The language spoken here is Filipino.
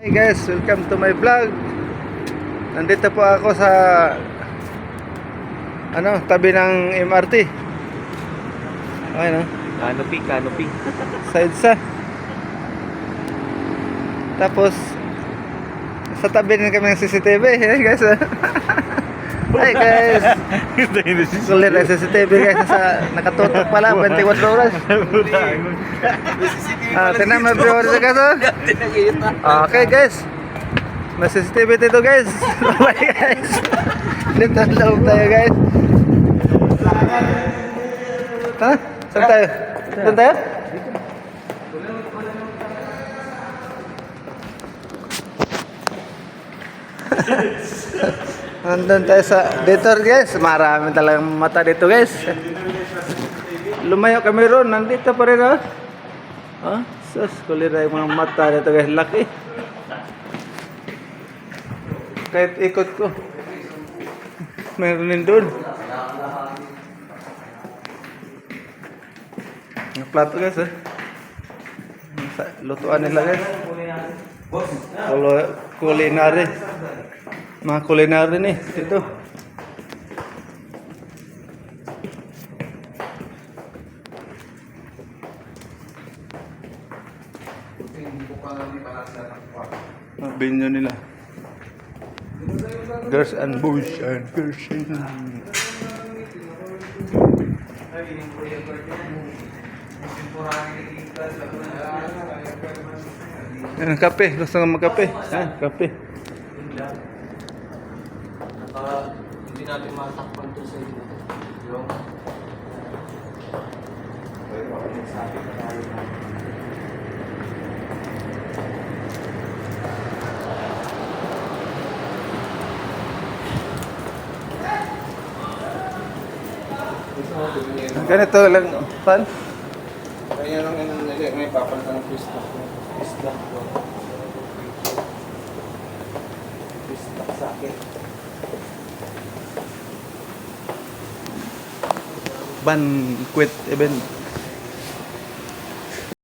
Hey guys, welcome to my vlog. Nandito po ako sa ano, tabi ng MRT. Ayun, no? Canopy, canopy. sa EDSA. Tapos sa tabi din kami ng CCTV. Hey guys. Hi guys. Kulit ang CCTV guys sa nakatutok pala 24 oras. Ah, tinan mo viewer sa kaso. Okay guys. May CCTV dito guys. Bye guys. Dito ang loob tayo guys. Ha? Saan tayo? Doon tayo? Nandun tayo sa dito guys. Marami talagang mata dito guys. Lumayo kami ron. Nandito pa rin oh. Oh, sus, kulira yung mga mata dito guys. Laki. Kahit ikot ko. Meron din doon. Ang plato guys eh. Lutuan nila guys. Kulo- Culinary. Mga culinary nih. Mga binyo nila. Girls and boys and girls and... Yan, kape. Gusto nga magkape. Yan, kape. Naka, hindi natin matakpan to sa inyo. Yung... Ganito lang, pan. Kaya lang yung nili, may papalitan ng. Pistak ko. Pistak sa akin. Banquet event.